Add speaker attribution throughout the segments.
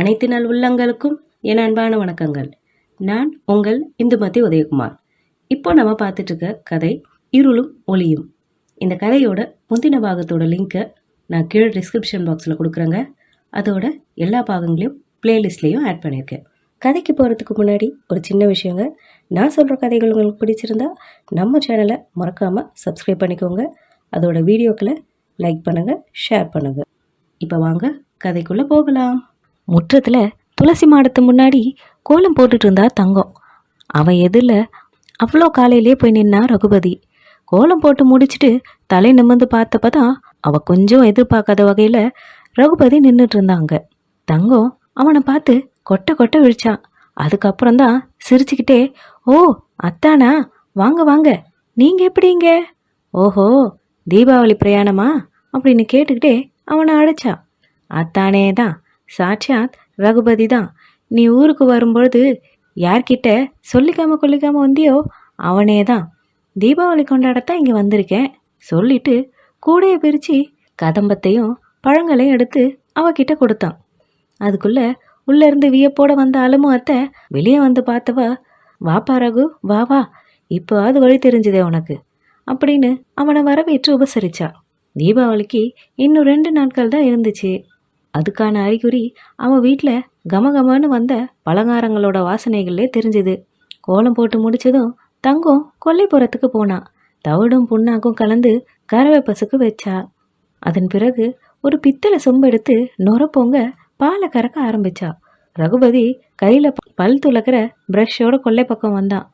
Speaker 1: அனைத்து நல் உள்ளங்களுக்கும் என் அன்பான வணக்கங்கள். நான் உங்கள் இந்துமதி உதயகுமார். இப்போ நம்ம பார்த்துட்டு இருக்க கதை இருளும் ஒளியும். இந்த கதையோட முந்தின பாகத்தோட லிங்க்கை நான் கீழே டிஸ்கிரிப்ஷன் பாக்ஸில் கொடுக்குறேங்க. அதோட எல்லா பாகங்களையும் பிளேலிஸ்ட்லேயும் ஆட் பண்ணியிருக்கேன். கதைக்கு போகிறதுக்கு முன்னாடி ஒரு சின்ன விஷயங்க. நான் சொல்கிற கதைகள் உங்களுக்கு பிடிச்சிருந்தா நம்ம சேனலை மறக்காமல் சப்ஸ்கிரைப் பண்ணிக்கோங்க. அதோட வீடியோக்களை லைக் பண்ணுங்கள் ஷேர் பண்ணுங்கள் இப்போ வாங்க கதைக்குள்ளே போகலாம். முற்றத்தில் துளசி மாடத்து முன்னாடி கோலம் போட்டுட்டு இருந்தா தங்கம். அவன் எதிரில் அவ்வளோ காலையிலே போய் நின்னா ரகுபதி. கோலம் போட்டு முடிச்சிட்டு தலை நிமிர்ந்து பார்த்தப்ப தான் அவள் கொஞ்சம் எதிர்பார்க்காத வகையில் ரகுபதி நின்றுட்டு இருந்தாங்க தங்கம் அவனை பார்த்து கொட்டை கொட்ட விழிச்சான் அதுக்கப்புறம் தான் சிரிச்சுக்கிட்டே ஓ அத்தானா? வாங்க வாங்க. நீங்கள் எப்படிங்க ஓஹோ தீபாவளி பிரயாணமா? அப்படின்னு கேட்டுக்கிட்டே அவனை அழைச்சா. அத்தானே தான் சாட்சாத் ரகுபதி தான். நீ ஊருக்கு வரும்பொழுது யார்கிட்ட சொல்லிக்காம கொல்லிக்காம வந்தியோ அவனே தான். தீபாவளி கொண்டாடத்தான் இங்கே வந்திருக்கேன். சொல்லிட்டு கூடையை பிரித்து கதம்பத்தையும் பழங்களையும் எடுத்து அவகிட்ட கொடுத்தான். அதுக்குள்ளே உள்ளேருந்து வியப்போட வந்த அலமு அத்தை வெளியே வந்து பார்த்தவ வாப்பா ரகு வா வா. இப்போவாது வழி தெரிஞ்சுதே உனக்கு. அப்படின்னு அவனை வரவேற்று உபசரிச்சா. தீபாவளிக்கு இன்னும் ரெண்டு நாட்கள் தான் இருந்துச்சு. அதுக்கான அறிகுறி அவன் வீட்டில் கமகமன்னு வந்த பலகாரங்களோட வாசனைகளே தெரிஞ்சுது. கோலம் போட்டு முடிச்சதும் தங்கம் கொல்லைப்புறத்துக்கு போனான் தவிடும் புண்ணாக்கும் கலந்து கறவை பசுக்கு வச்சா. அதன் பிறகு ஒரு பித்தளை சொம்பு எடுத்து நுரப்பொங்க பாலை கறக்க ஆரம்பிச்சா. ரகுபதி கையில் பல் துளக்கிற ப்ரஷ்ஷோட கொல்லை பக்கம் வந்தான்.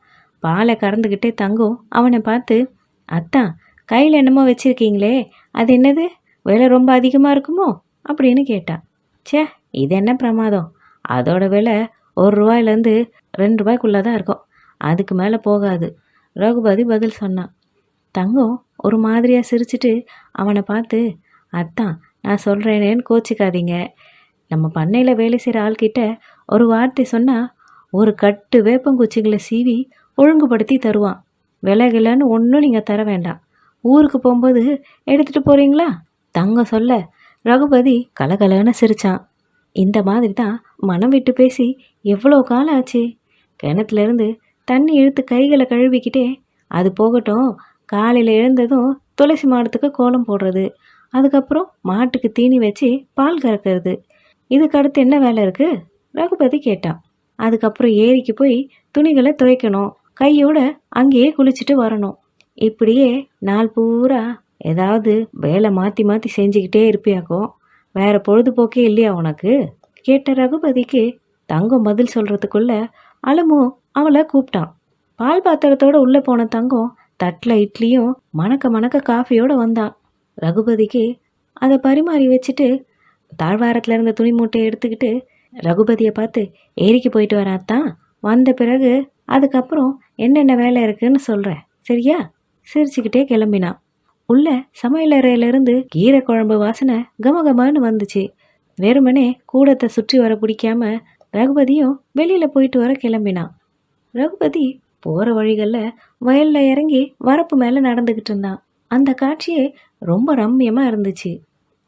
Speaker 1: பாலை கறந்துக்கிட்டே தங்கம் அவனை பார்த்து அத்தான் கையில் என்னமோ வச்சுருக்கீங்களே அது என்னது? விலை ரொம்ப அதிகமாக இருக்குமோ? அப்படின்னு கேட்டான் ச்சே இது என்ன பிரமாதம்? அதோட விலை ஒரு ரூபாயிலேருந்து ரெண்டு ரூபாய்க்குள்ளே தான் இருக்கும். அதுக்கு மேலே போகாது. ரகுபதி பதில் சொன்னான் தங்கம் ஒரு மாதிரியாக சிரிச்சிட்டு அவனை பார்த்து அத்தான் நான் சொல்கிறேனேன்னு கோச்சிக்காதீங்க. நம்ம பண்ணையில் வேலை செய்கிற ஆள்கிட்ட ஒரு வார்த்தை சொன்னால் ஒரு கட்டு வேப்பங்குச்சிகளை சீவி ஒழுங்குபடுத்தி தருவான். விலைகிலன்னு ஒன்றும் நீங்கள் தர வேண்டாம். ஊருக்கு போகும்போது எடுத்துகிட்டு போகிறீங்களா தங்கம் சொல்ல ரகுபதி கலகலன்னு சிரிச்சான். இந்த மாதிரி தான் மனம் விட்டு பேசி எவ்வளோ காலம் ஆச்சு? கிணத்துலேருந்து தண்ணி இழுத்து கைகளை கழுவிக்கிட்டே அது போகட்டும் காலையில் எழுந்ததும் துளசி மாடத்துக்கு கோலம் போடுறது அதுக்கப்புறம் மாட்டுக்கு தீனி வச்சு பால் கறக்கிறது. இதுக்கு அடுத்து என்ன வேலை இருக்குது ரகுபதி கேட்டான். அதுக்கப்புறம் ஏரிக்கு போய் துணிகளை துவைக்கணும் கையோட அங்கேயே குளிச்சுட்டு வரணும். இப்படியே நாள் பூரா ஏதாவது வேலை மாற்றி மாற்றி செஞ்சுக்கிட்டே இருப்பியாக்கோ? வேற பொழுதுபோக்கே இல்லையா உனக்கு? கேட்ட ரகுபதிக்கு தங்கம் பதில் சொல்கிறதுக்குள்ள அலமு அவளை கூப்பிட்டான் பால் பாத்திரத்தோட உள்ளே போன தங்கம் தட்டில் இட்லியும் மணக்க மணக்க காஃபியோடு வந்தான். ரகுபதிக்கு அதை பரிமாறி வச்சுட்டு தாழ்வாரத்தில் இருந்த துணி மூட்டையை எடுத்துக்கிட்டு ரகுபதியை பார்த்து ஏரிக்கு போயிட்டு வராத்தான் வந்த பிறகு அதுக்கப்புறம் என்னென்ன வேலை இருக்குன்னு சொல்கிறேன் சரியா? சிரிச்சுக்கிட்டே கிளம்பினான். உள்ள சமையலறையிலிருந்து கீரை குழம்பு வாசனை கமகமான்னு வந்துச்சு. வெறுமனே கூடத்தை சுற்றி வர பிடிக்காம ரகுபதியும் வெளியில் போயிட்டு வர கிளம்பினான். ரகுபதி போகிற வழிகளில் வயலில் இறங்கி வரப்பு மேலே நடந்துக்கிட்டு இருந்தான். அந்த காட்சியே ரொம்ப ரம்மியமாக இருந்துச்சு.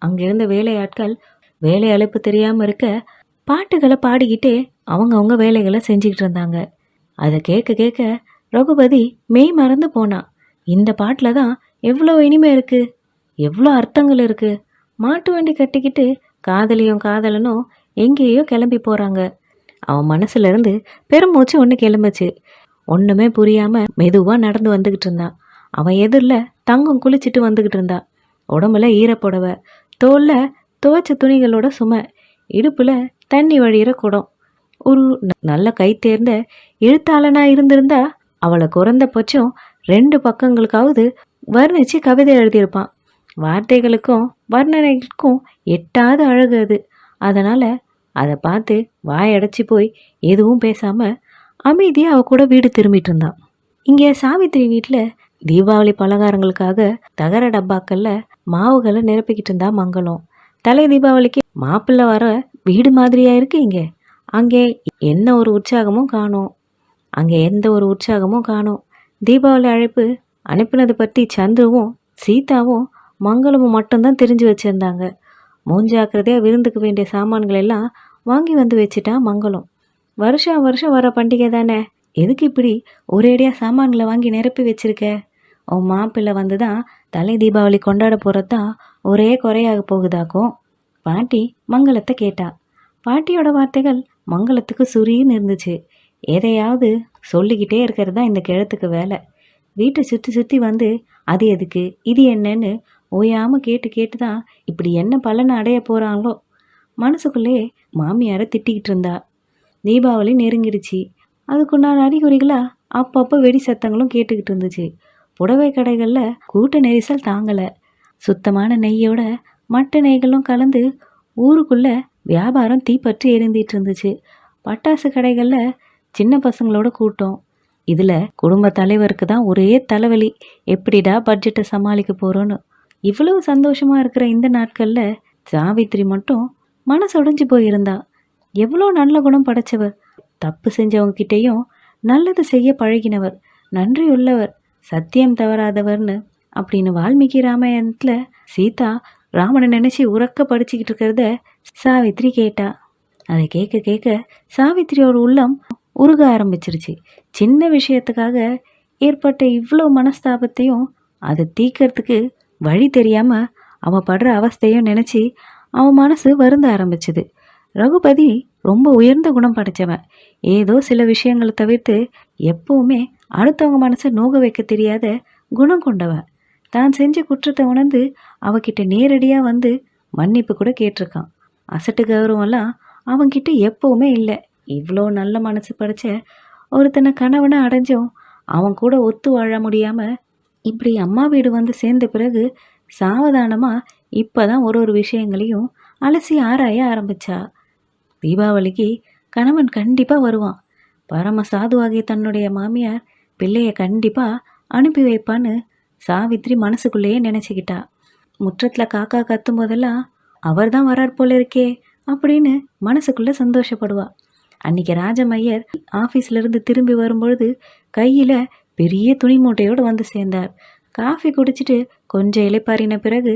Speaker 1: அங்கிருந்த வேலையாட்கள் வேலை அழைப்பு தெரியாமல் இருக்க பாட்டுகளை பாடிக்கிட்டே அவங்கவுங்க வேலைகளை செஞ்சுக்கிட்டு இருந்தாங்க. அதை கேட்க கேட்க ரகுபதி மெய் மறந்து போனான். இந்த பாட்டில் தான் எவ்வளோ இனிமை இருக்குது எவ்வளோ அர்த்தங்கள் இருக்குது மாட்டு வண்டி கட்டிக்கிட்டு காதலியும் காதலனும் எங்கேயோ கிளம்பி போகிறாங்க அவன் மனசுலேருந்து பெருமூச்சு ஒன்று கிளம்புச்சு. ஒன்றுமே புரியாமல் மெதுவாக நடந்து வந்துக்கிட்டு இருந்தான் அவன் எதிரில் தங்கம் குளிச்சுட்டு வந்துக்கிட்டு இருந்தா. உடம்புல ஈரப்புடவை தோலில் துவைச்ச துணிகளோட சுமை இடுப்பில் தண்ணி வழியிற குடம். ஒரு நல்ல கை தேர்ந்த எழுத்தாளனாக இருந்திருந்தா அவளை குறைந்த பட்சம் ரெண்டு பக்கங்களுக்காவது வர்ணித்து கவிதை எழுதியிருப்பான். வார்த்தைகளுக்கும் வர்ணனைகளுக்கும் எட்டாத அழகு அது. அதனால் அதை பார்த்து வாயடைச்சி போய் எதுவும் பேசாமல் அமைதியாக அவ கூட வீடு திரும்பிட்டு இருந்தான். இங்கே சாவித்திரி வீட்டில் தீபாவளி பலகாரங்களுக்காக தகர டப்பாக்களில் மாவுகளை நிரப்பிக்கிட்டு இருந்தா மங்களம். தலை தீபாவளிக்கு மாப்பிள்ளை வர வீடு மாதிரியா இருக்கு இங்கே. அங்கே என்ன ஒரு உற்சாகமும் காணும். அங்கே எந்த ஒரு உற்சாகமும் காணும். தீபாவளி அழைப்பு அனுப்பினது பற்றி சந்துருவும் சீதாவும் மங்களமும் மட்டும்தான் தெரிஞ்சு வச்சுருந்தாங்க. மூஞ்சாக்கிரதையாக விருந்துக்கு வேண்டிய சாமான்கள் எல்லாம் வாங்கி வந்து வச்சுட்டா மங்களம். வருஷம் வருஷம் வர பண்டிகை தானே. எதுக்கு இப்படி ஒரேடியாக சாமான்களை வாங்கி நிரப்பி வச்சுருக்க? உன் மாப்பிள்ளை வந்து தான் தலை தீபாவளி கொண்டாட போகிறதான் ஒரே குறையாக போகுதாக்கும்? பாட்டி மங்களத்தை கேட்டா. பாட்டியோட வார்த்தைகள் மங்களத்துக்கு சுரின்னு இருந்துச்சு. எதையாவது சொல்லிக்கிட்டே இருக்கிறது தான் இந்த கிழத்துக்கு வேலை. வீட்டை சுற்றி சுற்றி வந்து அது எதுக்கு? இது என்னன்னு? ஓயாமல் கேட்டு கேட்டு தான் இப்படி என்ன பலனை அடைய போகிறாங்களோ மனசுக்குள்ளே மாமியாரை திட்டிக்கிட்டு இருந்தா. தீபாவளி நெருங்கிடுச்சு. அதுக்குண்டான அறிகுறிகளாக அப்பப்போ வெடி சத்தங்களும் கேட்டுக்கிட்டு இருந்துச்சு. புடவை கடைகளில் கூட்ட நெரிசல் தாங்கலை. சுத்தமான நெய்யோட மட்ட நெய்களும் கலந்து ஊருக்குள்ளே வியாபாரம் தீப்பற்றி எரிந்திட்டு இருந்துச்சு. பட்டாசு கடைகளில் சின்ன பசங்களோட கூட்டம். இதில் குடும்ப தலைவருக்கு தான் ஒரே தலைவலி. எப்படிடா பட்ஜெட்டை சமாளிக்க போகிறோன்னு இவ்வளவு சந்தோஷமாக இருக்கிற இந்த நாட்களில் சாவித்திரி மட்டும் மனசுடைஞ்சு போயிருந்தா. எவ்வளோ நல்ல குணம் படைச்சவர் தப்பு செஞ்சவங்ககிட்டேயும் நல்லது செய்ய பழகினவர். நன்றி உள்ளவர். சத்தியம் தவறாதவர்னு அப்படின்னு வால்மீகி ராமாயணத்தில் சீதா ராமனை நினச்சி உறக்க படிச்சுக்கிட்டு இருக்கிறத சாவித்ரி கேட்டா. அதை கேட்க கேட்க சாவித்திரியோட உள்ளம் உருக ஆரம்பிச்சிருச்சு. சின்ன விஷயத்துக்காக ஏற்பட்ட இவ்வளோ மனஸ்தாபத்தையும் அதை தீக்கிறதுக்கு வழி தெரியாமல் அவன் படுற அவஸ்தையும் நினச்சி அவன் மனசு வருந்த ஆரம்பிச்சது. ரகுபதி ரொம்ப உயர்ந்த குணம் படைச்சவன் ஏதோ சில விஷயங்களை தவிர்த்து எப்பவுமே அடுத்தவங்க மனசை நோக வைக்க தெரியாத குணம் கொண்டவன் தான் செஞ்ச குற்றத்தை உணர்ந்து அவகிட்ட நேரடியாக வந்து மன்னிப்பு கூட கேட்டிருக்கான். அசட்டு கௌரவம்லாம் அவன்கிட்ட எப்பவுமே இல்லை. இவ்வளோ நல்ல மனசு படைச்ச ஒருத்தனை கணவனை அடைஞ்சும் அவன் கூட ஒத்து வாழ முடியாமல் இப்படி அம்மா வீடு வந்து சேர்ந்த பிறகு சாவதானமாக இப்போ தான் ஒரு ஒரு விஷயங்களையும் அலசி ஆராய ஆரம்பித்தா தீபாவளிக்கு கணவன் கண்டிப்பாக வருவான். பரம சாதுவாகிய தன்னுடைய மாமியார் பிள்ளைய கண்டிப்பாக அனுப்பி வைப்பான்னு சாவித்ரி மனசுக்குள்ளேயே நினச்சிக்கிட்டா. முற்றத்தில் காக்கா கத்தும் போதெல்லாம் அவர் தான் வரார் போல இருக்கே அப்படின்னு மனசுக்குள்ளே சந்தோஷப்படுவாள் அன்னைக்கு ராஜமையர் ஆஃபீஸ்ல இருந்து திரும்பி வரும்பொழுது கையில பெரிய துணி மூட்டையோடு வந்து சேர்ந்தார். காஃபி குடிச்சிட்டு கொஞ்சம் இலைப்பாரின பிறகு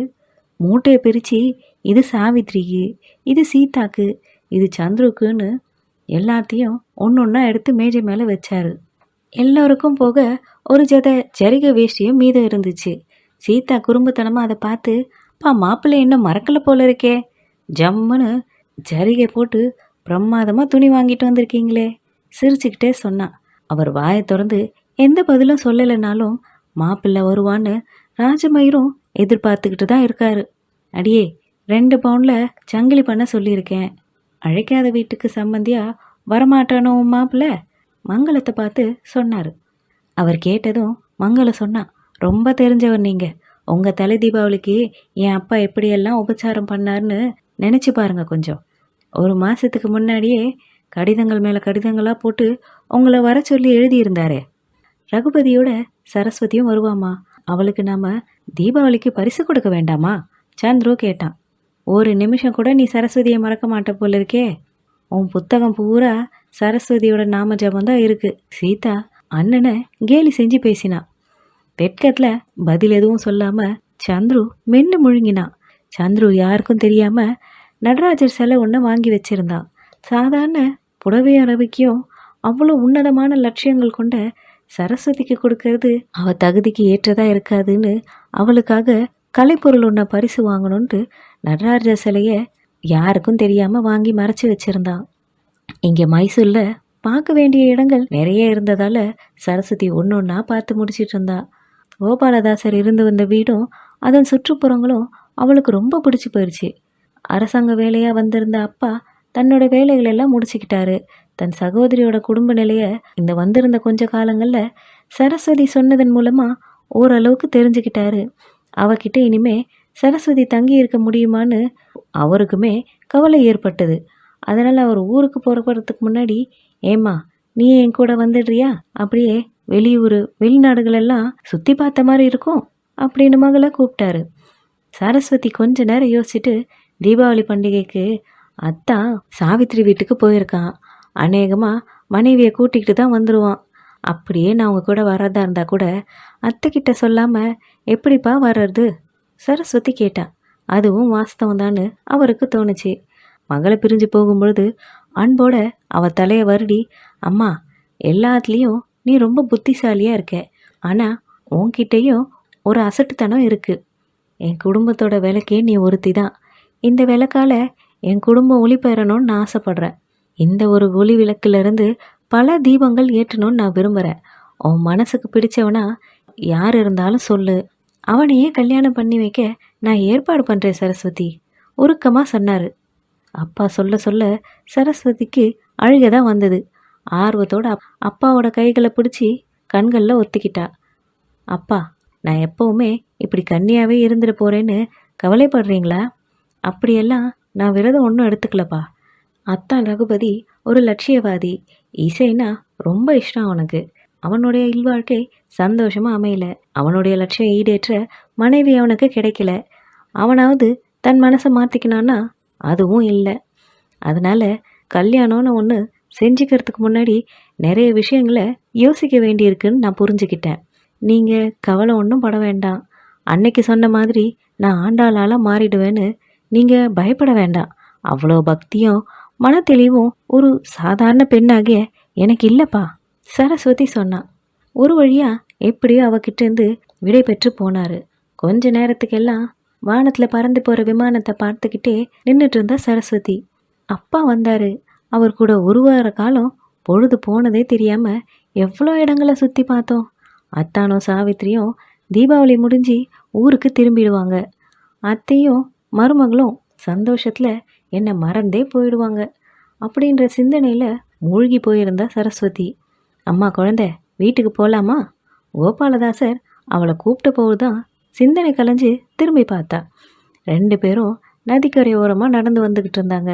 Speaker 1: மூட்டையை பிரித்து இது சாவித்ரிக்கு இது சீதாக்கு இது சந்துருக்குன்னு எல்லாத்தையும் ஒன்று ஒன்றா எடுத்து மேஜை மேலே வச்சார். எல்லோருக்கும் போக ஒரு ஜதை ஜரிகை வேஷ்டியும் மீதம் இருந்துச்சு. சீதா குறும்புத்தனமாக அதை பார்த்து அப்பா மாப்பிள்ளை இன்னும் மறக்கல போல இருக்கே. ஜம்முன்னு ஜரிகை போட்டு பிரமாதமாக துணி வாங்கிட்டு வந்திருக்கீங்களே? சிரிச்சுக்கிட்டே சொன்னான் அவர் வாயை திறந்து எந்த பதிலும் சொல்லலைனாலும் மாப்பிள்ளை வருவான்னு ராஜமயிரும் எதிர்பார்த்துக்கிட்டு தான் இருக்காரு. அடியே ரெண்டு பவுனில் சங்கிலி பண்ண சொல்லியிருக்கேன். அழைக்காத வீட்டுக்கு சம்மந்தியா வரமாட்டானோ உன் மங்களத்தை பார்த்து சொன்னார். அவர் கேட்டதும் மங்களம் சொன்னான் ரொம்ப தெரிஞ்சவர் நீங்கள் உங்கள் தலை தீபாவளிக்கு என் அப்பா எப்படியெல்லாம் உபச்சாரம் பண்ணார்னு நினச்சி பாருங்க கொஞ்சம். ஒரு மாதத்துக்கு முன்னாடியே கடிதங்கள் மேலே கடிதங்களாக போட்டு உங்களை வர சொல்லி எழுதியிருந்தாரே. ரகுபதியோட சரஸ்வதியும் வருவாமா அவளுக்கு நாம் தீபாவளிக்கு பரிசு கொடுக்க வேண்டாமா? சந்துரு கேட்டான். ஒரு நிமிஷம் கூட நீ சரஸ்வதியை மறக்க மாட்ட போல இருக்கே. உன் புத்தகம் பூரா சரஸ்வதியோட நாம ஜபம் தான் சீதா அண்ணனை கேலி செஞ்சு பேசினா. வெட்கத்தில் பதில் எதுவும் சொல்லாமல் சந்துரு மென்னு முழுங்கினான் சந்துரு யாருக்கும் தெரியாமல் நடராஜர் சிலை ஒன்று வாங்கி வச்சிருந்தான் சாதாரண புடவை அளவுக்கும் அவ்வளோ உன்னதமான லட்சியங்கள் கொண்ட சரஸ்வதிக்கு கொடுக்கறது அவ தகுதிக்கு ஏற்றதாக இருக்காதுன்னு அவளுக்காக கலைப்பொருள் ஒன்றை பரிசு வாங்கணுன்ட்டு நடராஜர் சிலையை யாருக்கும் தெரியாமல் வாங்கி மறைச்சி வச்சிருந்தான் இங்கே மைசூரில் பார்க்க வேண்டிய இடங்கள் நிறைய இருந்ததால் சரஸ்வதி ஒன்று ஒன்றா பார்த்து முடிச்சிட்டு இருந்தா. கோபாலதாசர் இருந்து வந்த வீடும் அதன் சுற்றுப்புறங்களும் அவளுக்கு ரொம்ப பிடிச்சி போயிடுச்சு அரசாங்க வேலையாக வந்திருந்த அப்பா தன்னோட வேலைகள் எல்லாம் முடிச்சுக்கிட்டாரு. தன் சகோதரியோட குடும்ப நிலையை இந்த வந்திருந்த கொஞ்ச காலங்களில் சரஸ்வதி சொன்னதன் மூலமாக ஓரளவுக்கு தெரிஞ்சுக்கிட்டாரு. அவகிட்ட இனிமே சரஸ்வதி தங்கி இருக்க முடியுமான்னு அவருக்குமே கவலை ஏற்பட்டது. அதனால் அவர் ஊருக்கு போகிறதுக்கு முன்னாடி ஏம்மா நீ என் கூட வந்துடுறியா? அப்படியே வெளியூர் வெளிநாடுகளெல்லாம் சுற்றி பார்த்த மாதிரி இருக்கும் அப்படின்னு மகளை கூப்பிட்டாரு. சரஸ்வதி கொஞ்ச நேரம் யோசிச்சுட்டு தீபாவளி பண்டிகைக்கு அத்தான் சாவித்திரி வீட்டுக்கு போயிருக்கான் அநேகமாக மனைவியை கூட்டிக்கிட்டு தான் வந்துடுவான் அப்படியே நான் அவங்க கூட வர்றதா இருந்தால் கூட அத்தைக்கிட்ட சொல்லாமல் எப்படிப்பா வர்றது? சரஸ்வதி கேட்டான் அதுவும் வாஸ்தவம் அவருக்கு தோணுச்சு. மகளை பிரிஞ்சு போகும்பொழுது அன்போட அவ தலையை வருடி அம்மா எல்லாத்துலேயும் நீ ரொம்ப புத்திசாலியாக இருக்க. ஆனால் உன்கிட்டேயும் ஒரு அசட்டுத்தனம் இருக்குது என் குடும்பத்தோட விலைக்கே நீ ஒருத்தி தான் இந்த விளக்கால என் குடும்பம் ஒளி பெறணும்னு நான் ஆசைப்பட்றேன். இந்த ஒரு ஒளி விளக்குலேருந்து பல தீபங்கள் ஏற்றணும்னு நான் விரும்புகிறேன் உன் மனசுக்கு பிடிச்சவனா யார் இருந்தாலும் சொல்லு. அவனையே கல்யாணம் பண்ணி வைக்க நான் ஏற்பாடு பண்ணுறேன் சரஸ்வதி. உருக்கமாக சொன்னார். அப்பா சொல்ல சொல்ல சரஸ்வதிக்கு அழுக தான் வந்தது. ஆர்வத்தோட அப்பாவோட கைகளை பிடிச்சி கண்களில் ஒத்திக்கிட்டா. அப்பா நான் எப்போவுமே இப்படி கன்னியாகவே இருந்துட்டு போகிறேன்னு கவலைப்படுறீங்களா? அப்படியெல்லாம் நான் விரதம் ஒன்றும் எடுத்துக்கலப்பா. அத்தான் ரகுபதி ஒரு லட்சியவாதி. இசைனா ரொம்ப இஷ்டம் அவனுக்கு. அவனுடைய இல்வாழ்க்கை சந்தோஷமாக அமையல. அவனுடைய லட்சியம் ஈடேற்ற மனைவி அவனுக்கு கிடைக்கல. அவனாவது தன் மனசை மாற்றிக்கினான்னா அதுவும் இல்லை. அதனால் கல்யாணம்னு ஒன்று செஞ்சுக்கிறதுக்கு முன்னாடி நிறைய விஷயங்களை யோசிக்க வேண்டியிருக்குன்னு நான் புரிஞ்சுக்கிட்டேன். நீங்கள் கவலை ஒன்றும் பட வேண்டாம். அன்னைக்கு சொன்ன மாதிரி நான் ஆண்டாளால் மாறிடுவேன்னு நீங்கள் பயப்பட வேண்டாம். அவ்வளோ பக்தியும் மனத்தெளிவும் ஒரு சாதாரண பெண்ணாகிய எனக்கு இல்லைப்பா சரஸ்வதி சொன்னான் ஒரு வழியாக எப்படியோ அவகிட்டேருந்து விடை பெற்று போனார். கொஞ்ச நேரத்துக்கெல்லாம் வானத்தில் பறந்து போகிற விமானத்தை பார்த்துக்கிட்டே நின்றுட்டு இருந்தா சரஸ்வதி. அப்பா வந்தார். அவர் கூட ஒரு வார காலம் பொழுது போனதே தெரியாமல் எவ்வளோ இடங்களை சுற்றி பார்த்தோம். அத்தானும் சாவித்திரியும் தீபாவளி முடிஞ்சு ஊருக்கு திரும்பிடுவாங்க. அத்தையும் மருமகளும் சந்தோஷத்தில் என்னை மறந்தே போயிடுவாங்க அப்படின்ற சிந்தனையில் மூழ்கி போயிருந்தா சரஸ்வதி. அம்மா குழந்தை வீட்டுக்கு போகலாமா கோபாலதாசர் அவளை கூப்பிட்ட போது தான் சிந்தனை கலைஞ்சு திரும்பி பார்த்தா. ரெண்டு பேரும் நதிக்கரை ஓரமாக நடந்து வந்துக்கிட்டு இருந்தாங்க.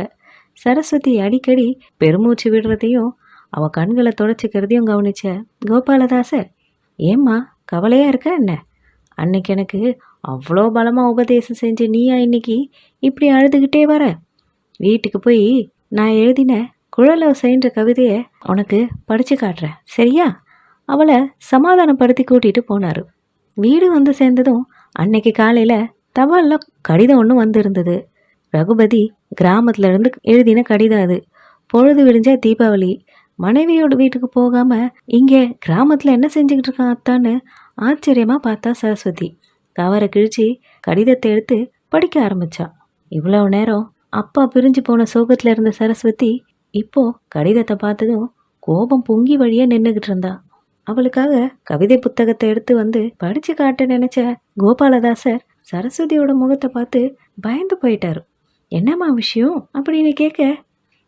Speaker 1: சரஸ்வதி அடிக்கடி பெருமூச்சு விடுறதையும் அவள் கண்களை தொடச்சிக்கிறதையும் கவனிச்ச கோபாலதாசர் ஏம்மா கவலையாக இருக்க என்ன? அன்னைக்கு எனக்கு அவ்வளோ பலமாக உபதேசம் செஞ்ச நீயா இன்னைக்கு? இப்படி அழுதுகிட்டே வர. வீட்டுக்கு போய் நான் எழுதின குழலோசைன்ற கவிதையை உனக்கு படித்து காட்டுறேன். சரியா? அவளை சமாதானப்படுத்தி கூட்டிகிட்டு போனார். வீடு வந்து சேர்ந்ததும் அன்னைக்கு காலையில் தபாலில் கடிதம் ஒன்று வந்திருந்தது. ரகுபதி கிராமத்துலேருந்து எழுதின கடிதம் அது. பொழுது விடிஞ்ச தீபாவளி. மனைவியோட வீட்டுக்கு போகாமல் இங்கே கிராமத்தில் என்ன செஞ்சுக்கிட்டு இருக்கான் அத்தான்னு ஆச்சரியமாக பார்த்தா சரஸ்வதி. கவரை கிழிச்சு கடிதத்தை எடுத்து படிக்க ஆரம்பிச்சா. இவ்வளவு நேரம் அப்பா பிரிஞ்சு போன சோகத்துல இருந்த சரஸ்வதி இப்போ கடிதத்தை பார்த்ததும் கோபம் பொங்கி வழியே நின்றுகிட்டு இருந்தா. அவளுக்காக கவிதை புத்தகத்தை எடுத்து வந்து படிச்சு காட்ட நினைச்ச கோபாலதாசர் சரஸ்வதியோட முகத்தை பார்த்து பயந்து போயிட்டாரு. என்னம்மா விஷயம்? அப்படின்னு கேட்க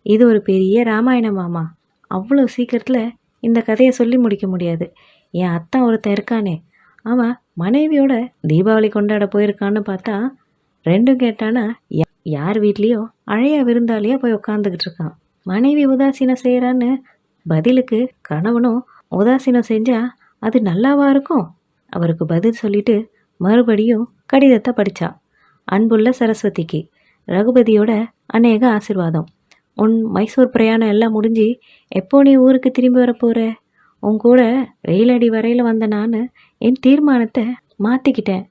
Speaker 1: இது ஒரு பெரிய ராமாயணமாமா அவ்வளோ சீக்கிரத்தில் இந்த கதையை சொல்லி முடிக்க முடியாது. என் அத்தான் ஒருத்தன் இருக்கானே அவன் மனைவியோட தீபாவளி கொண்டாட போயிருக்கான்னு பார்த்தா ரெண்டும் கேட்டானா யார் வீட்லேயோ அழைய விருந்தாளியா போய் உட்காந்துக்கிட்டு இருக்கான். மனைவி உதாசீனம் செய்கிறான்னு பதிலுக்கு கணவனும் உதாசீனம் செஞ்சா அது நல்லாவா இருக்கும்? அவருக்கு பதில் சொல்லிட்டு மறுபடியும் கடிதத்தை படித்தா அன்புள்ள சரஸ்வதிக்கு ரகுபதியோட அநேக ஆசிர்வாதம். உன் மைசூர் பிரயாணம் எல்லாம் முடிஞ்சு எப்போ நீ ஊருக்கு திரும்பி வரப்போகிற உன் கூட ரயிலடி வரையில் வந்த நான் என் தீர்மானத்தை மாற்றிக்கிட்டேன்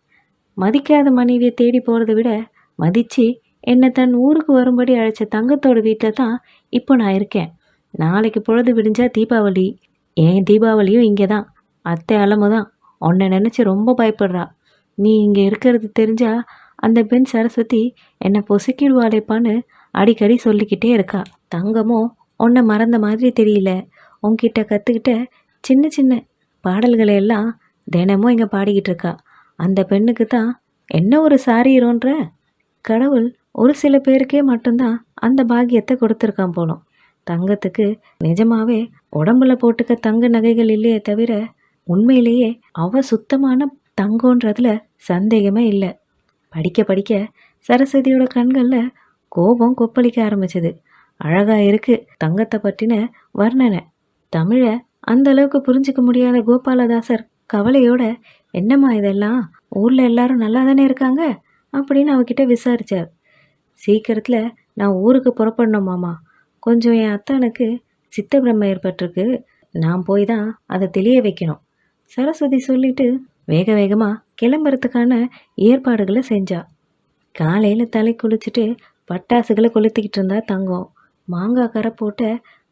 Speaker 1: மதிக்காத மனைவியை தேடி போகிறத விட மதித்து என்னை தன் ஊருக்கு வரும்படி அழைச்ச தங்கத்தோட வீட்டில் தான் இப்போ நான் இருக்கேன். நாளைக்கு பொழுது விடிஞ்சா தீபாவளி. என் தீபாவளியும் இங்கே தான். அத்தை அலமு தான். உன்னை நினச்சி ரொம்ப பயப்படுறா. நீ இங்கே இருக்கிறது தெரிஞ்சா அந்த பெண் சரஸ்வதி என்னை பொசுக்கிடுவாளேப்பான்னு அடிக்கடி சொல்லிக்கிட்டே இருக்கா. தங்கமும் உன்னை மறந்த மாதிரி தெரியல. உன்கிட்ட கற்றுக்கிட்ட சின்ன சின்ன பாடல்களை எல்லாம் தினமும் இங்கே பாடிக்கிட்டு இருக்கா. அந்த பெண்ணுக்கு தான் என்ன ஒரு சாரீரோன்ற கடவுள் ஒரு சில பேருக்கே மட்டும்தான் அந்த பாக்கியத்தை கொடுத்துருக்கான் போலும். தங்கத்துக்கு நிஜமாவே உடம்புல போட்டுக்க தங்க நகைகள் இல்லையே தவிர உண்மையிலேயே அவ சுத்தமான தங்கன்றதுல சந்தேகமே இல்லை. படிக்க படிக்க சரஸ்வதியோட கண்களில் கோபம் கொப்பளிக்க ஆரம்பிச்சது. அழகாக இருக்கு தங்கத்தை பற்றின வர்ணனை. தமிழை அந்த அளவுக்கு புரிஞ்சுக்க முடியாத கோபாலதாசர் கவலையோட என்னம்மா இதெல்லாம்? ஊரில் எல்லாரும் நல்லா தானே இருக்காங்க? அப்படின்னு அவகிட்ட விசாரித்தார் சீக்கிரத்தில் நான் ஊருக்கு புறப்படணும் மாமா. கொஞ்சம் என் அத்தானுக்கு சித்த பிரம்ம ஏற்பட்டிருக்கு. நான் போய் தான் அதை தெளிய வைக்கணும். சரஸ்வதி சொல்லிட்டு வேக வேகமாக கிளம்புறதுக்கான ஏற்பாடுகளை செஞ்சா. காலையில் தலை குளிச்சுட்டு பட்டாசுகளை கொளுத்திக்கிட்டு இருந்தா தங்கம். மாங்காய் கரை போட்ட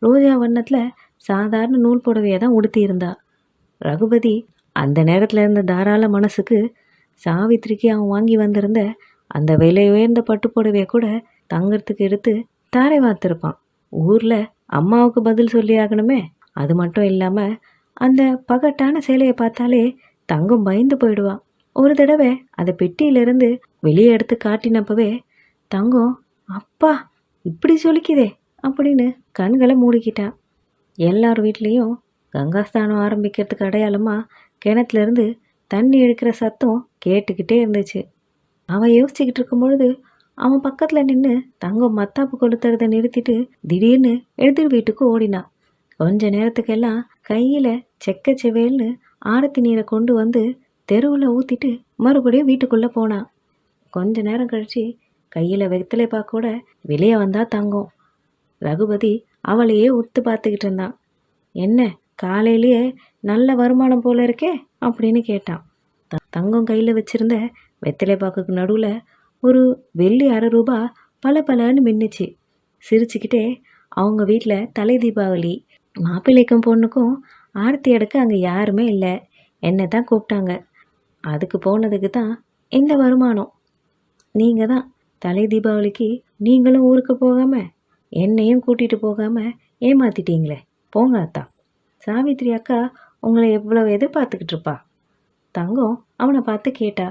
Speaker 1: ரோஜா வண்ணத்தில் சாதாரண நூல் புடவையை தான் உடுத்தியிருந்தா ரகுபதி அந்த நேரத்தில் இருந்த தாராள மனசுக்கு சாவித்திரிக்கு அவன் வாங்கி வந்திருந்த அந்த விலை உயர்ந்த பட்டு புடவையை கூட தங்கறதுக்கு எடுத்து தாரை வார்த்திருப்பான். ஊரில் அம்மாவுக்கு பதில் சொல்லி ஆகணுமே அது மட்டும் இல்லாமல் அந்த பகட்டான சேலையை பார்த்தாலே தங்கம் பயந்து போயிடுவான் ஒரு தடவை அதை பெட்டியிலிருந்து வெளியே எடுத்து காட்டினப்பவே தங்கம் அப்பா இப்படி சொல்லிக்குதே அப்படின்னு கண்களை மூடிக்கிட்டான் எல்லார் வீட்லேயும் கங்காஸ்தானம் ஆரம்பிக்கிறதுக்கு அடையாளமாக கிணத்துலேருந்து தண்ணி இழுக்கிற சத்தம் கேட்டுக்கிட்டே இருந்துச்சு. அவன் யோசிச்சுக்கிட்டு இருக்கும் பொழுது அவன் பக்கத்தில் நின்று தங்கம் மத்தாப்பு கொளுத்துறதை நிறுத்திட்டு திடீர்னு எடுத்துகிட்டு வீட்டுக்கு ஓடினான். கொஞ்ச நேரத்துக்கெல்லாம் கையில் செக்க செவேல்னு ஆரத்தி நீரை கொண்டு வந்து தெருவில் ஊற்றிட்டு மறுபடியும் வீட்டுக்குள்ளே போனான். கொஞ்ச நேரம் கழித்து கையில் வெத்தலைப்பா கூட வெளியே வந்தால் தங்கம். ரகுபதி அவளையே உத்து பார்த்துக்கிட்டு இருந்தான். என்ன? காலையிலேயே நல்ல வருமானம் போல இருக்கே அப்படின்னு கேட்டான். த- தங்கம் கையில் வச்சிருந்த வெத்தலைப்பாக்குக்கு நடுவில் ஒரு வெள்ளி அரை ரூபா பல பலன்னு மின்னுச்சு. சிரிச்சுக்கிட்டே அவங்க வீட்டில் தலை தீபாவளி மாப்பிள்ளைக்கும் பொண்ணுக்கும் ஆர்த்தி எடுக்க அங்கே யாருமே இல்லை. என்னை தான் கூப்பிட்டாங்க. அதுக்கு போனதுக்கு தான் இந்த வருமானம். நீங்கள் தான் தலை தீபாவளிக்கு நீங்களும் ஊருக்கு போகாமல் என்னையும் கூட்டிகிட்டு போகாமல் ஏமாத்திட்டீங்களே. போங்க அத்தான் சாவித்ரி அக்கா உங்களை எவ்வளோ எதிர்பார்த்துக்கிட்டு இருப்பா? தங்கம் அவனை பார்த்து கேட்டா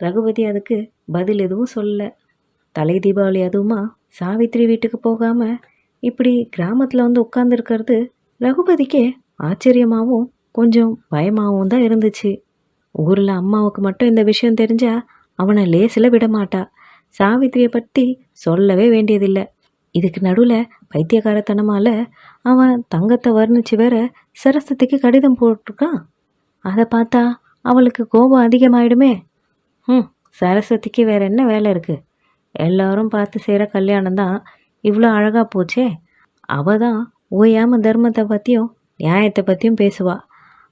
Speaker 1: ரகுபதி அதுக்கு பதில் எதுவும் சொல்லலை தலை தீபாவளி அதுவுமா சாவித்ரி வீட்டுக்கு போகாமல் இப்படி கிராமத்தில் வந்து உட்காந்துருக்கிறது ரகுபதிக்கே ஆச்சரியமாகவும் கொஞ்சம் பயமாகவும் தான் இருந்துச்சு. ஊரில் அம்மாவுக்கு மட்டும் இந்த விஷயம் தெரிஞ்சால் அவனை லேசில் விடமாட்டா. சாவித்திரியை பற்றி சொல்லவே வேண்டியதில்லை. இதுக்கு நடுவில் பைத்தியகாரத்தனமால அவன் தங்கத்தை வர்ணிச்சு வேற சரஸ்வதிக்கு கடிதம் போட்டிருக்கான். அதை பார்த்தா அவளுக்கு கோபம் அதிகமாயிடுமே. ம் சரஸ்வதிக்கு வேற என்ன வேலை இருக்குது எல்லாரும் பார்த்து செய்கிற கல்யாணம் தான் இவ்வளோ அழகாக போச்சே. அவள் தான் ஓயாமல் தர்மத்தை பற்றியும் நியாயத்தை பற்றியும் பேசுவா.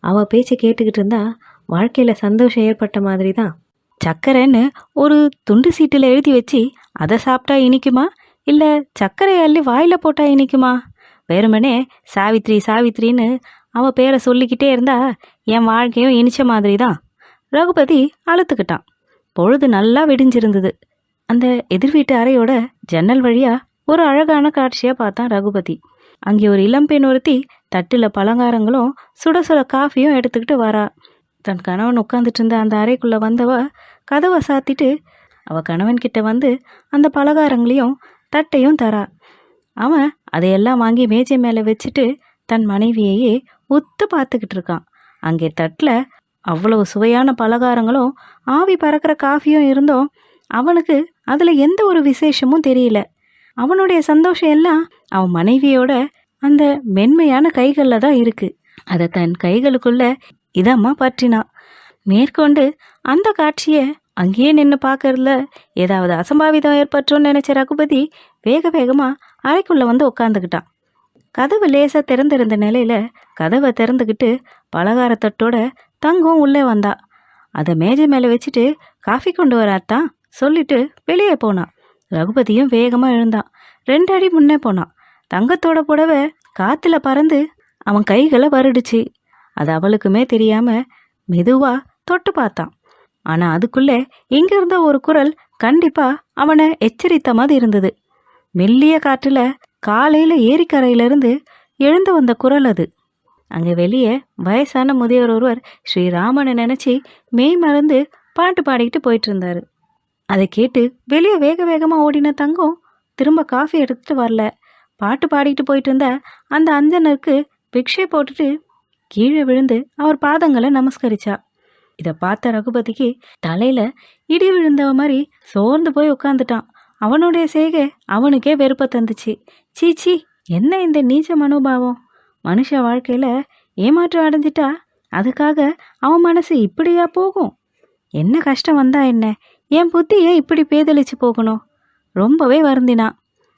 Speaker 1: அவள் பேச்சை கேட்டுக்கிட்டு இருந்தா வாழ்க்கையில் சந்தோஷம் ஏற்பட்ட மாதிரி தான் சக்கரைன்னு ஒரு துண்டு சீட்டில் எழுதி வச்சு அதை சாப்பிட்டா இனிக்குமா? இல்லை சர்க்கரை அள்ளி வாயில் போட்டால் இனிக்குமா வெறுமனே சாவித்ரி சாவித்ரின்னு அவள் பேரை சொல்லிக்கிட்டே இருந்தா என் வாழ்க்கையும் இனிச்ச மாதிரி தான் ரகுபதி அழுத்துக்கிட்டான். பொழுது நல்லா விடிஞ்சிருந்தது. அந்த எதிர் வீட்டு அறையோட ஜன்னல் வழியாக ஒரு அழகான காட்சியை பார்த்தான் ரகுபதி. அங்கே ஒரு இளம்பெண் ஒருத்தி தட்டில் பலகாரங்களும் சுட சுட காஃபியும் எடுத்துக்கிட்டு வரா. தன் கணவன் உட்காந்துட்டு இருந்த அந்த அறைக்குள்ளே வந்தவ கதவை சாத்திட்டு அவள் கணவன்கிட்ட வந்து அந்த பலகாரங்களையும் தட்டையும் தரா. அவன் அதையெல்லாம் வாங்கி மேஜை மேலே வச்சுட்டு தன் மனைவியையே உத்து பார்த்துக்கிட்டு இருக்கான். அங்கே தட்டில் அவ்வளவு சுவையான பலகாரங்களும் ஆவி பறக்கிற காஃபியும் இருந்தும் அவனுக்கு அதில் எந்த ஒரு விசேஷமும் தெரியல. அவனுடைய சந்தோஷம் எல்லாம் அவன் மனைவியோட அந்த மென்மையான கைகளில் தான் இருக்குது அதை தன் கைகளுக்குள்ள இதமா பற்றினான். மேற்கொண்டு அந்த காட்சியை அங்கேயே நின்று பார்க்கறதுல ஏதாவது அசம்பாவிதம் ஏற்பட்டோன்னு நினைச்ச ரகுபதி வேக வேகமாக அறைக்குள்ளே வந்து உட்காந்துக்கிட்டான் கதவு லேசாக திறந்திருந்த நிலையில் கதவை திறந்துக்கிட்டு பலகாரத்தட்டோட தங்கம் உள்ளே வந்தா. அதை மேஜை மேலே வச்சுட்டு காஃபி கொண்டு வராத்தான் சொல்லிட்டு வெளியே போனான் ரகுபதியும் வேகமாக எழுந்தான். ரெண்டு அடி முன்னே போனான் தங்கத்தோட புடவை காற்றுல பறந்து அவன் கைகளை வருடுச்சு. அது அவளுக்குமே தெரியாமல் மெதுவாக தொட்டு பார்த்தான். ஆனா அதுக்குள்ளே இங்கிருந்த ஒரு குரல் கண்டிப்பா அவனை எச்சரித்த மாதிரி இருந்தது. மெல்லிய காற்றுல காலையில ஏரிக்கரையிலிருந்து எழுந்து வந்த குரல் அது. அங்கே வெளியே வயசான முதியவர் ஒருவர் ஸ்ரீராமனை நினச்சி மெய் மறந்து பாட்டு பாடிக்கிட்டு போயிட்டு இருந்தார் அதை கேட்டு வெளியே வேக வேகமாக ஓடின தங்கம் திரும்ப காஃபி எடுத்துகிட்டு வரல. பாட்டு பாடிக்கிட்டு போயிட்டு இருந்த அந்த அஞ்சனருக்கு பிக்ஷை போட்டுட்டு கீழே விழுந்து அவர் பாதங்களை நமஸ்கரிச்சா. இதை பார்த்த ரகுபதிக்கு தலையில இடி விழுந்தவ மாதிரி சோர்ந்து போய் உட்காந்துட்டான் அவனுடைய செய்கை அவனுக்கே வெறுப்ப தந்துச்சு. சீச்சி என்ன இந்த நீச்ச மனோபாவம்? மனுஷ வாழ்க்கையில ஏமாற்றம் அடைஞ்சிட்டா அதுக்காக அவன் மனசு இப்படியா போகும்? என்ன கஷ்டம் வந்தா என்ன? என் புத்தி ஏன் இப்படி பேதளிச்சு போகணும். ரொம்பவே வருந்தினான்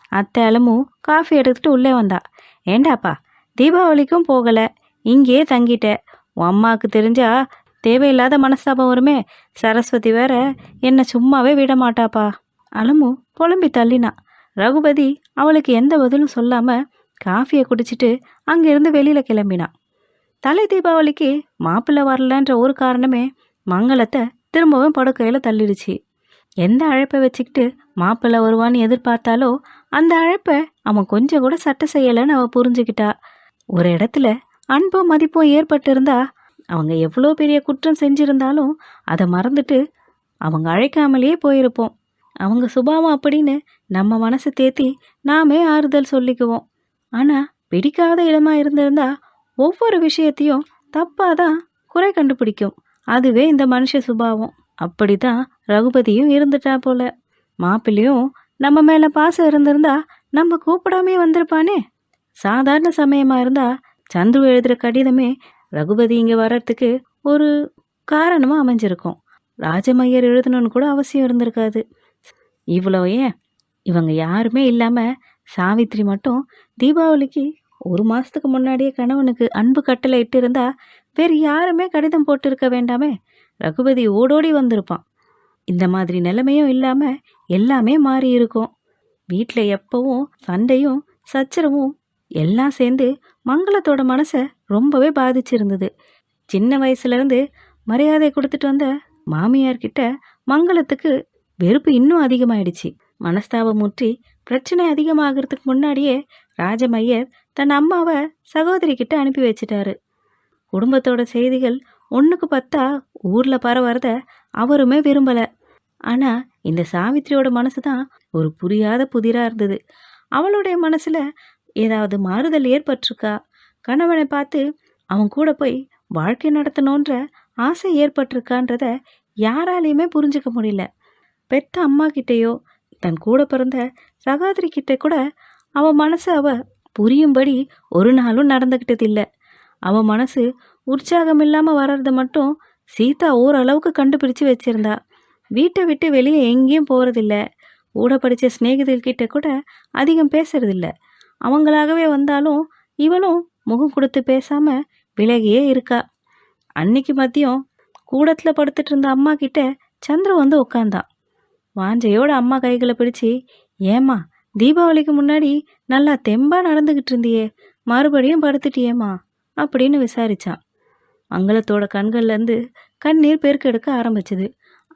Speaker 1: அத்தை அலமும் காஃபி எடுத்துட்டு உள்ளே வந்தா. ஏண்டாப்பா தீபாவளிக்கும் போகலை. இங்கேயே தங்கிட்ட. உன் அம்மாவுக்கு தெரிஞ்சா தேவையில்லாத மனஸ்தாபம் வருமே? சரஸ்வதி வேற என்னை சும்மாவே விட மாட்டாப்பா
Speaker 2: அலமு புலம்பி தள்ளினா. ரகுபதி அவளுக்கு எந்த பதிலும் சொல்லாமல் காஃபியை குடிச்சிட்டு அங்கிருந்து வெளியில் கிளம்பினான் தலை தீபாவளிக்கு மாப்பிள்ளை வரலன்ற ஒரு காரணமே மங்களத்தை திரும்பவும் படுக்கையில் தள்ளிடுச்சு. எந்த அழைப்பை வச்சுக்கிட்டு மாப்பிள்ளை வருவான்னு எதிர்பார்த்தாலோ அந்த அழைப்பை அவன் கொஞ்சம் கூட சட்டை செய்யலைன்னு அவள் புரிஞ்சுக்கிட்டா. ஒரு இடத்துல அன்பும் மதிப்பும் ஏற்பட்டிருந்தா அவங்க எவ்வளோ பெரிய குற்றம் செஞ்சிருந்தாலும் அதை மறந்துட்டு அவங்க அழைக்காமலேயே போயிருப்போம். அவங்க சுபாவம் அப்படின்னு நம்ம மனசு தேத்தி நாமே ஆறுதல் சொல்லிக்குவோம். ஆனால் பிடிக்காத இடமா இருந்திருந்தா ஒவ்வொரு விஷயத்தையும் தப்பாக தான் குறை கண்டுபிடிக்கும். அதுவே இந்த மனுஷ சுபாவம். அப்படி தான் ரகுபதியும் இருந்துட்டா போல. மாப்பிள்ளையும் நம்ம மேலே பாசம் இருந்திருந்தா நம்ம கூப்பிடாமே வந்திருப்பானே. சாதாரண சமயமாக இருந்தால் சந்துரு எழுதுகிற கடிதமே ரகுபதி இங்கே வர்றதுக்கு ஒரு காரணமாக அமைஞ்சிருக்கும். ராஜமையர் எழுதணும்னு கூட அவசியம் இருந்திருக்காது. இவ்வளோ ஏன்? இவங்க யாருமே இல்லாமல் சாவித்ரி மட்டும் தீபாவளிக்கு ஒரு மாதத்துக்கு முன்னாடியே கணவனுக்கு அன்பு கட்டளை இட்டு இருந்தா வேறு யாருமே கடிதம் போட்டிருக்க வேண்டாமே. ரகுபதி ஓடோடி வந்திருப்பான். இந்த மாதிரி நிலைமையும் இல்லாமல் எல்லாமே மாறி இருக்கும் வீட்டில் எப்பவும் சண்டையும் சச்சரவும் எல்லாம் சேர்ந்து மங்களத்தோட மனசை ரொம்பவே பாதிச்சிருந்தது. சின்ன வயசுலேருந்து மரியாதை கொடுத்துட்டு வந்த மாமியார்கிட்ட மங்களத்துக்கு வெறுப்பு இன்னும் அதிகமாயிடுச்சு. மனஸ்தாபம் முற்றி பிரச்சனை அதிகமாகிறதுக்கு முன்னாடியே ராஜமையர் தன் அம்மாவை சகோதரி கிட்ட அனுப்பி வச்சிட்டாரு. குடும்பத்தோட செய்திகள் ஒன்றுக்கு பத்தா ஊரில் பரவறத அவருமே விரும்பலை. ஆனால் இந்த சாவித்திரியோட மனசு தான் ஒரு புரியாத புதிராக இருந்தது. அவளுடைய மனசில் ஏதாவது மாறுதல் ஏற்பட்டிருக்கா? கணவனை பார்த்து அவன் கூட போய் வாழ்க்கை நடத்தணுன்ற ஆசை ஏற்பட்டிருக்கான்றத யாராலையுமே புரிஞ்சுக்க முடியல. பெத்த அம்மா கிட்டேயோ தன் கூட பிறந்த சகோதரி கிட்ட கூட அவன் மனசு அவ புரியும்படி ஒரு நாளும் நடந்துக்கிட்டது இல்லை அவன் மனசு உற்சாகம் இல்லாமல் வர்றத மட்டும் சீதா ஓரளவுக்கு கண்டுபிடிச்சு வச்சிருந்தா. வீட்டை விட்டு வெளியே எங்கேயும் போகிறதில்ல கூட படித்த ஸ்நேகிதர்கிட்ட கூட அதிகம் பேசுறதில்ல. அவங்களாகவே வந்தாலும் இவளும் முகம் கொடுத்து பேசாம விலகியே இருக்கா. அன்னைக்கு மதியம் கூடத்தில் படுத்துட்டு இருந்த அம்மா கிட்ட சந்திர வந்து உட்காந்தான் வாஞ்சையோட அம்மா கைகளை பிடிச்சி ஏம்மா தீபாவளிக்கு முன்னாடி நல்லா தெம்பா நடந்துகிட்டு இருந்தியே மறுபடியும் படுத்துட்டியேம்மா அப்படின்னு விசாரிச்சான் மங்களத்தோட கண்கள்லேருந்து கண்ணீர் பெருக்கெடுக்க ஆரம்பிச்சது.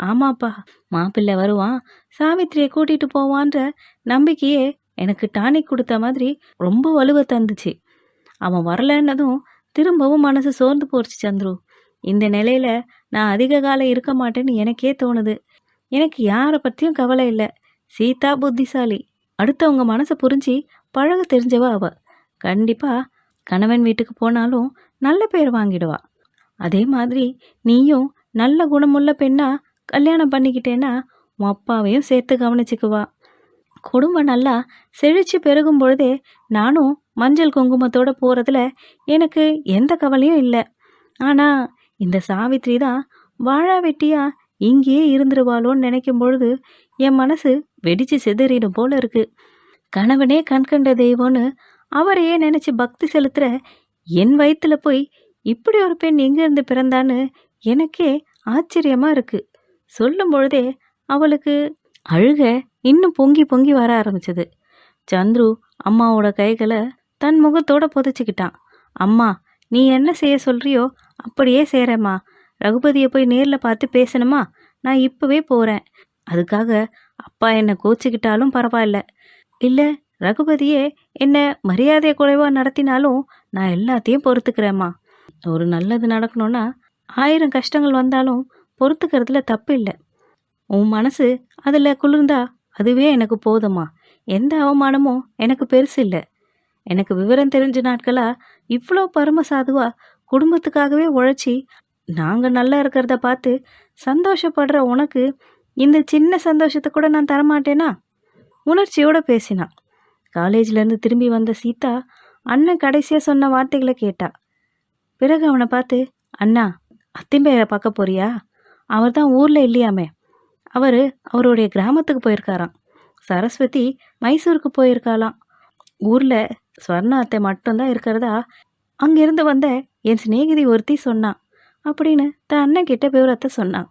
Speaker 2: ஆமாப்பா மாப்பிள்ளை வருவான் சாவித்திரியை கூட்டிகிட்டு போவான்ற நம்பிக்கையே எனக்கு டானிக் கொடுத்த மாதிரி ரொம்ப வலுவை தந்துச்சு. அவன் வரலன்னதும் திரும்பவும் மனசு சோர்ந்து போச்சு சந்துரு. இந்த நிலையில நான் அதிக காலம் இருக்க மாட்டேன்னு எனக்கே தோணுது. எனக்கு யாரை பற்றியும் கவலை இல்லை. சீதா புத்திசாலி. அடுத்தவங்க மனசை புரிஞ்சு பழக தெரிஞ்சவ அவ. கண்டிப்பாக கணவன் வீட்டுக்கு போனாலும் நல்ல பேர் வாங்கிடுவா. அதே மாதிரி நீயும் நல்ல குணமுள்ள பெண்ணா கல்யாணம் பண்ணிக்கிட்டேன்னா உன் அப்பாவையும் சேர்த்து கவனிச்சுக்குவா. குடும்பம் நல்லா செழிச்சு பெருகும் பொழுதே நானும் மஞ்சள் குங்குமத்தோட போகிறதுல எனக்கு எந்த கவலையும் இல்லை. ஆனால் இந்த சாவித்ரி தான் வாழா வெட்டியா இங்கேயே இருந்துருவாளோன்னு நினைக்கும் பொழுது என் மனசு வெடிச்சு சிதறிடும் போல இருக்கு. கணவனே கண்கண்ட தெய்வம்னு அவரையே நினச்சி பக்தி செலுத்துகிற என் வயிற்றுல போய் இப்படி ஒரு பெண் எங்கேருந்து பிறந்தான்னு எனக்கே ஆச்சரியமாக இருக்குது சொல்லும் பொழுதே அவளுக்கு அழுக இன்னும் பொங்கி பொங்கி வர ஆரம்பிச்சது. சந்துரு அம்மாவோட கைகளை தன் முகத்தோட புதைச்சிக்கிட்டான். அம்மா நீ என்ன செய்ய சொல்றியோ அப்படியே செய்கிறேம்மா ரகுபதியை போய் நேரில் பார்த்து பேசணுமா? நான் இப்போவே போகிறேன் அதுக்காக அப்பா என்னை கோச்சிக்கிட்டாலும் பரவாயில்ல. இல்லை ரகுபதியே என்னை மரியாதை குறைவாக நடத்தினாலும் நான் எல்லாத்தையும் பொறுத்துக்கிறேம்மா. ஒரு நல்லது நடக்கணும்னா ஆயிரம் கஷ்டங்கள் வந்தாலும் பொறுத்துக்கிறதுல தப்பு இல்லை. உன் மனசு அதில் குளிர்ந்தா அதுவே எனக்கு போதுமா எந்த அவமானமும் எனக்கு பெருசு இல்லை. எனக்கு விவரம் தெரிஞ்ச நாட்களா இவ்வளோ பரம சாதுவா குடும்பத்துக்காகவே உழைச்சி நாங்கள் நல்லா இருக்கிறத பார்த்து சந்தோஷப்படுற உனக்கு இந்த சின்ன சந்தோஷத்தை கூட நான் தரமாட்டேனா? உணர்ச்சியோடு பேசினான் காலேஜ்லேருந்து திரும்பி வந்த சீதா அண்ணன் கடைசியாக சொன்ன வார்த்தைகளை கேட்டா. பிறகு அவனை பார்த்து அண்ணா அத்திம்பேரை பார்க்க போறியா? அவர் தான் ஊரில் இல்லையாமே. அவர் அவருடைய கிராமத்துக்கு போயிருக்காராம். சரஸ்வதி மைசூருக்கு போயிருக்காளாம். ஊரில் ஸ்வர்ணா அத்தை மட்டும்தான் இருக்கிறதா? அங்கேருந்து வந்த என் சிநேகிதி ஒருத்தி சொன்னான். அப்படின்னு தன் அண்ணன் கிட்ட விவரத்தை சொன்னான்.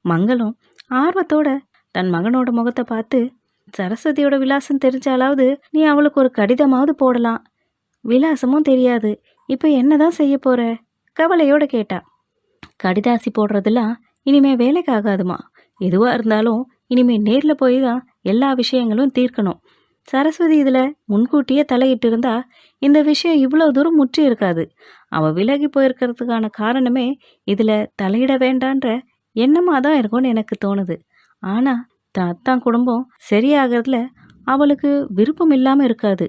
Speaker 2: மங்களும் ஆர்வத்தோட தன் மகனோட முகத்தை பார்த்து சரஸ்வதியோட விலாசம் தெரிஞ்சாலாவது நீ அவளுக்கு ஒரு கடிதமாவது போடலாம். விலாசமும் தெரியாது. இப்போ என்னதான் செய்ய போற? கவலையோட கேட்டா. கடிதாசி போடுறதெல்லாம் இனிமே வேலைக்கு ஆகாதுமா. எதுவாக இருந்தாலும் இனிமேல் நேரில் போய் தான் எல்லா விஷயங்களும் தீர்க்கணும். சரஸ்வதி இதில் முன்கூட்டியே தலையிட்டு இருந்தா இந்த விஷயம் இவ்வளோ தூரம் முற்றி இருக்காது. அவள் விலகி போயிருக்கிறதுக்கான காரணமே இதில் தலையிட வேண்டான்ற எண்ணமாக தான் இருக்கும்னு எனக்கு தோணுது. ஆனால் தான் அத்தான் குடும்பம் சரியாகிறதுல அவளுக்கு விருப்பம் இல்லாமல் இருக்காது.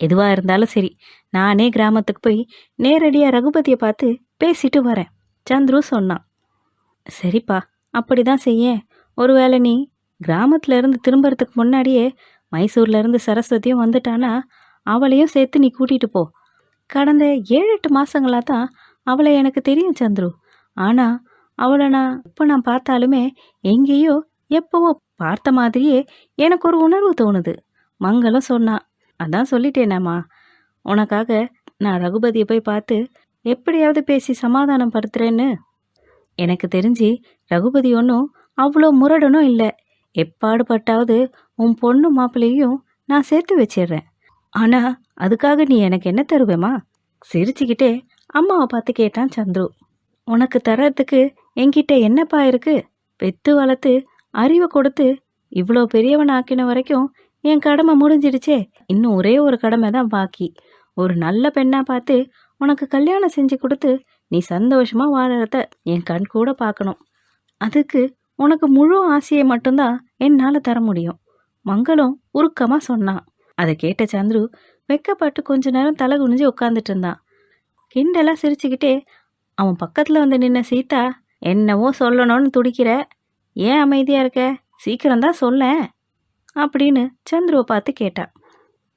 Speaker 2: எதுவாக இருந்தாலும் சரி நானே கிராமத்துக்கு போய் நேரடியாக ரகுபதியை பார்த்து பேசிட்டு வரேன். சந்துரு சொன்னான். சரிப்பா அப்படி தான் செய்ய. ஒருவேளை நீ கிராமத்துல இருந்து திரும்புறதுக்கு முன்னாடியே மைசூர்ல இருந்து சரஸ்வதியும் வந்துட்டானா அவளையும் சேர்த்து நீ கூட்டிட்டு போ. கடந்த ஏழு எட்டு மாசங்களா தான் அவளை எனக்கு தெரியும் சந்துரு. ஆனா அவளை நான் இப்போ நான் பார்த்தாலுமே எங்கேயோ எப்பவோ பார்த்த மாதிரியே எனக்கு ஒரு உணர்வு தோணுது. மங்களும் சொன்னா அதான் சொல்லிட்டேனேம்மா. உனக்காக நான் ரகுபதியை போய் பார்த்து எப்படியாவது பேசி சமாதானம் படுத்துறேன்னு எனக்கு தெரிஞ்சு ரகுபதி ஒன்றும் அவ்வளோ முரடனும் இல்லை. எப்பாடுபட்டாவது உன் பொண்ணு மாப்பிள்ளையும் நான் சேர்த்து வச்சிடுறேன் ஆனால் அதுக்காக நீ எனக்கு என்ன தருவேமா சிரிச்சுக்கிட்டே அம்மாவை பார்த்து கேட்டான் சந்துரு. உனக்கு தர்றதுக்கு என்கிட்ட என்னப்பா இருக்கு? பெத்து வளர்த்து அறிவை கொடுத்து இவ்வளோ பெரியவன் ஆக்கின வரைக்கும் என் கடமை முடிஞ்சிடுச்சே. இன்னும் ஒரே ஒரு கடமை தான் பாக்கி. ஒரு நல்ல பெண்ணாக பார்த்து உனக்கு கல்யாணம் செஞ்சு கொடுத்து நீ சந்தோஷமாக வாழறத என் கண் கூட பார்க்கணும். அதுக்கு உனக்கு முழு ஆசையை மட்டும்தான் என்னால் தர முடியும். மங்களம் உருக்கமாக சொன்னான் அதை கேட்ட சந்துரு வெக்கப்பட்டு கொஞ்ச நேரம் தலை குனிஞ்சு உட்காந்துட்டு இருந்தான். கிண்டலா சிரிச்சுக்கிட்டே அவன் பக்கத்தில் வந்து நின்ன சீதா என்னவோ சொல்லணும்னு துடிக்கிற. ஏன் அமைதியாக இருக்க? சீக்கிரம் தான் சொல்லேன். அப்படின்னு சந்துருவை பார்த்து கேட்டான்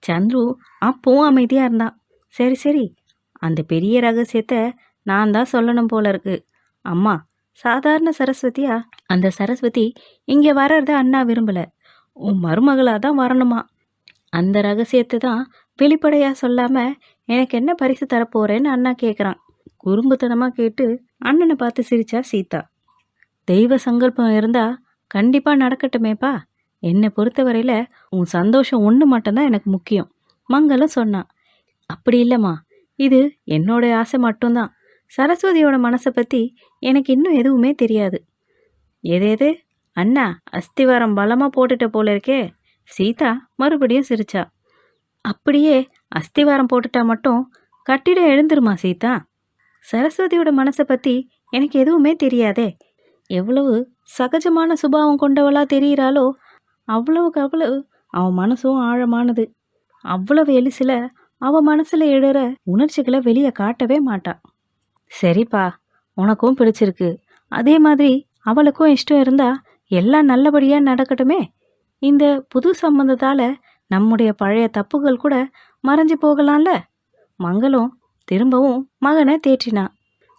Speaker 2: சந்துரு அப்பவும் அமைதியாக இருந்தான். சரி சரி. அந்த பெரிய ரகசியத்தை நான் தான் சொல்லணும் போல இருக்கு. அம்மா சாதாரண சரஸ்வதியா? அந்த சரஸ்வதி இங்கே வர்றத அண்ணா விரும்பலை. உன் மருமகளாக தான் வரணுமா? அந்த ரகசியத்தை தான் வெளிப்படையாக சொல்லாமல் எனக்கு என்ன பரிசு தரப்போறேன்னு அண்ணா கேட்குறான் குறும்புத்தனமாக கேட்டு அண்ணனை பார்த்து சிரிச்சா சீதா. தெய்வ சங்கல்பம் இருந்தால் கண்டிப்பாக நடக்கட்டுமேப்பா. என்னை பொறுத்தவரையில் உன் சந்தோஷம் ஒன்று மட்டும்தான் எனக்கு முக்கியம். மங்களம் சொன்னான். அப்படி இல்லைம்மா. இது என்னோட ஆசை மட்டும்தான். சரஸ்வதியோட மனசை பற்றி எனக்கு இன்னும் எதுவுமே தெரியாது. எதேது அண்ணா அஸ்திவாரம் பலமாக போட்டுட்ட போல இருக்கே. சீதா மறுபடியும் சிரிச்சா. அப்படியே அஸ்திவாரம் போட்டுட்டா மட்டும் கட்டிடம் எழுந்துருமா சீதா? சரஸ்வதியோட மனசை பற்றி எனக்கு எதுவுமே தெரியாதே. எவ்வளவு சகஜமான சுபாவம் கொண்டவளா தெரிகிறாளோ அவ்வளவுக்கு அவ்வளவு அவன் மனசும் ஆழமானது. அவ்வளவு எலிசில அவன் மனசில் எழுற உணர்ச்சிகளை வெளியே காட்டவே மாட்டான் சரிப்பா உனக்கும் பிடிச்சிருக்கு. அதே மாதிரி அவளுக்கும் இஷ்டம் இருந்தா எல்லாம் நல்லபடியா நடக்கட்டுமே. இந்த புது சம்பந்தத்தால நம்முடைய பழைய தப்புகள் கூட மறைஞ்சு போகலாம்ல? மங்களும் திரும்பவும் மகனை தேற்றினான்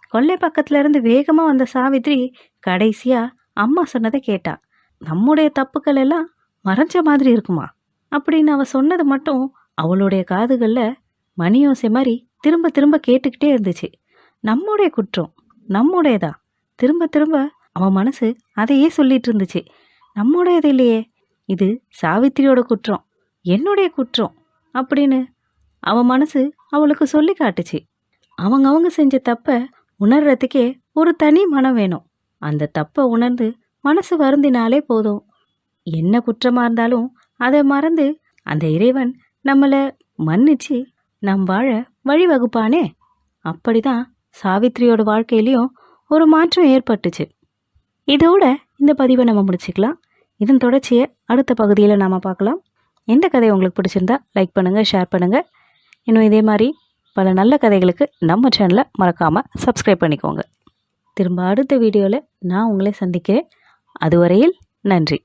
Speaker 2: கொல்லை பக்கத்துல இருந்து வேகமா வந்த சாவித்ரி கடைசியா அம்மா சொன்னதை கேட்டா. நம்முடைய தப்புக்கள் எல்லாம் மறைஞ்ச மாதிரி இருக்குமா? அப்படின்னு அவ சொன்னது மட்டும் அவளுடைய காதுகளில் மணியோசை மாதிரி திரும்ப திரும்ப கேட்டுக்கிட்டே இருந்துச்சு. நம்முடைய குற்றம் நம்முடையதா? திரும்ப திரும்ப அவன் மனசு அதையே சொல்லிட்டு இருந்துச்சு. நம்முடையது இல்லையே இது சாவித்திரியோட குற்றம் என்னுடைய குற்றம் அப்படின்னு அவன் மனசு அவளுக்கு சொல்லி காட்டுச்சு. அவங்க அவங்க செஞ்ச தப்பை உணர்றதுக்கே ஒரு தனி மனம் வேணும். அந்த தப்பை உணர்ந்து மனசு வருந்தினாலே போதும். என்ன குற்றமாக இருந்தாலும் அதை மறந்து அந்த இறைவன் நம்மளை மன்னிச்சு நம் வாழ வழிவகுப்பானே? அப்படிதான் சாவித்ரியோட வாழ்க்கையிலையும் ஒரு மாற்றம் ஏற்பட்டுச்சு. இதோட இந்த பதிவை நம்ம முடிச்சுக்கலாம். இதன் தொடர்ச்சியை அடுத்த பகுதியில் நாம் பார்க்கலாம். எந்த கதை உங்களுக்கு பிடிச்சிருந்தா லைக் பண்ணுங்கள் ஷேர் பண்ணுங்கள் இன்னும் இதே மாதிரி பல நல்ல கதைகளுக்கு நம்ம சேனலை மறக்காமல் சப்ஸ்கிரைப் பண்ணிக்கோங்க. திரும்ப அடுத்த வீடியோவில் நான் உங்களை சந்திக்கிறேன். அதுவரையில் நன்றி.